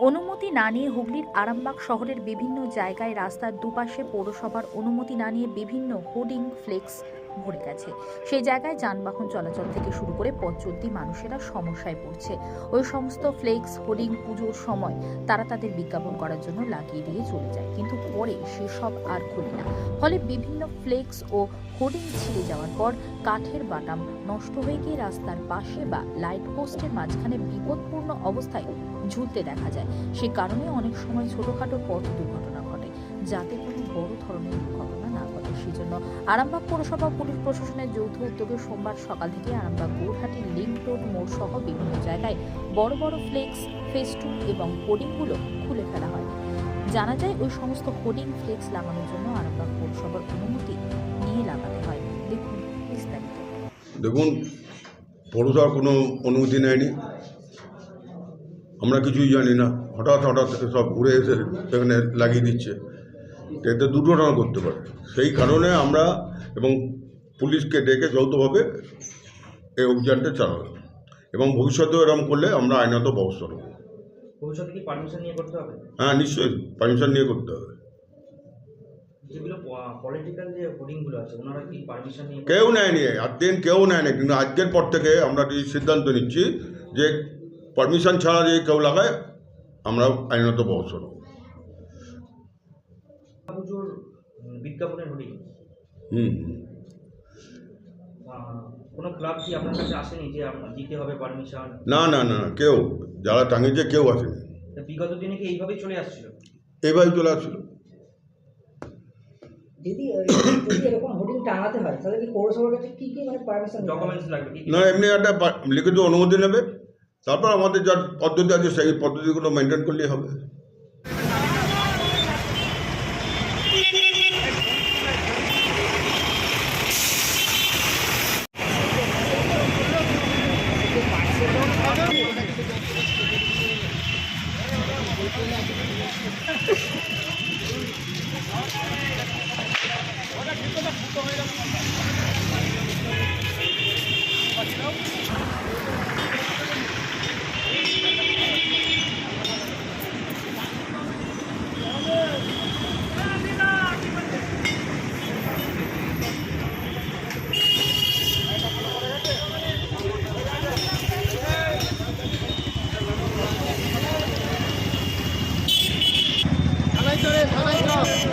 অনুমতি না নিয়ে হুগলির আরামবাগ শহরের বিভিন্ন জায়গায় রাস্তার দুপাশে পৌরসভার অনুমতি না নিয়ে বিভিন্ন হোর্ডিং, ফ্লেক্স ভরে গেছে। সেই জায়গায় যানবাহন চলাচল থেকে শুরু করে পথ চলতি মানুষেরা সমস্যায় পড়ছে। ওই সমস্ত ফ্লেক্স হোর্ডিং পুজোর সময় তারা তাদের বিজ্ঞাপন করার জন্য লাগিয়ে দিয়ে চলে যায়। কিন্তু পরে সেসব আর খুলে না। ফলে বিভিন্ন ফ্লেক্স ও হোর্ডিং ছিঁড়ে যাওয়ার পর কাঠের বাটাম নষ্ট হয়ে গিয়ে রাস্তার পাশে বা লাইট পোস্টের মাঝখানে বিপদপূর্ণ অবস্থায় ঝুলতে দেখা যায়। সে কারণে অনেক সময় ছোটখাটো পথ দুর্ঘটনা ঘটে যাতে কোনো বড় ধরনের দুর্ঘটনা না ঘটে সেজন্য আরামবাগ পৌরসভা পুলিশ প্রশাসনের যৌথ উদ্যোগে সোমবার সকাল থেকে আরামবাগ, গৌরহাটি লিঙ্ক রোড মোড় সহ বিভিন্ন জায়গায় বড় বড় ফ্লেক্স, ফেস্টুন এবং হোর্ডিংগুলো খুলে ফেলা হয়। জানা যায় ওই সমস্ত হোর্ডিং, ফ্লেক্স লাগানোর জন্য আরামবাগ পৌরসভার অনুমতি নিয়ে লাগাতে হয়। দেখুন বিস্তারিত। দেখুন, পৌরসভার কোনো অনুমতি নেয়নি। আমরা কিছুই জানি না। হঠাৎ হঠাৎ সব ঘুরে এসে এখানে লাগিয়ে দিচ্ছে। এতে দুর্ঘটনা করতে পারে। সেই কারণে আমরা এবং পুলিশকে ডেকে যৌথভাবে এই অভিযানটা চালালাম এবং ভবিষ্যতেও এরকম করলে আমরা আইনত ব্যবস্থা নেব। ভবিষ্যতে কি পারমিশন নিয়ে করতে হবে? হ্যাঁ নিশ্চয়ই পারমিশন নিয়ে করতে হবে। যেগুলো পলিটিক্যাল যে হোর্ডিংগুলো আছে ওনারা কি পারমিশন নিয়ে কেউ নেয়নি দিন কেউ নেয়নি কিন্তু আজকের পর থেকে আমরা এই সিদ্ধান্ত নিচ্ছি যে পারমিশন ছাড়া যদি কেউ লাগায় আমরা আইনত ব্যবস্থা নেব। পুজোর বিজ্ঞাপনের হোর্ডিং হুম। কোনো ক্লাব কি আপনার কাছে আসেনি যে আপনার দিতে হবে পারমিশন না না না না, কেউ। যারা টাঙিয়েছে কেউ আসেনি। বিগত দিনে কি এইভাবেই চলে আসছিল? এইভাবে চলে আসছিল। যদি যদি এরকম হোর্ডিং টাঙাতে হয় তাহলে কি পৌরসভার কাছে কি কি মানে পারমিশন ডকুমেন্টস লাগবে কি কি? না এমনি একটা লিখিত অনুমতি নেবে। তারপর আমাদের যা পদ্ধতি আছে সেই পদ্ধতিগুলো মেনটেন করলেই হবে। ওটা ঠিক কথা ফুটো হয়ে যাবে পয়সা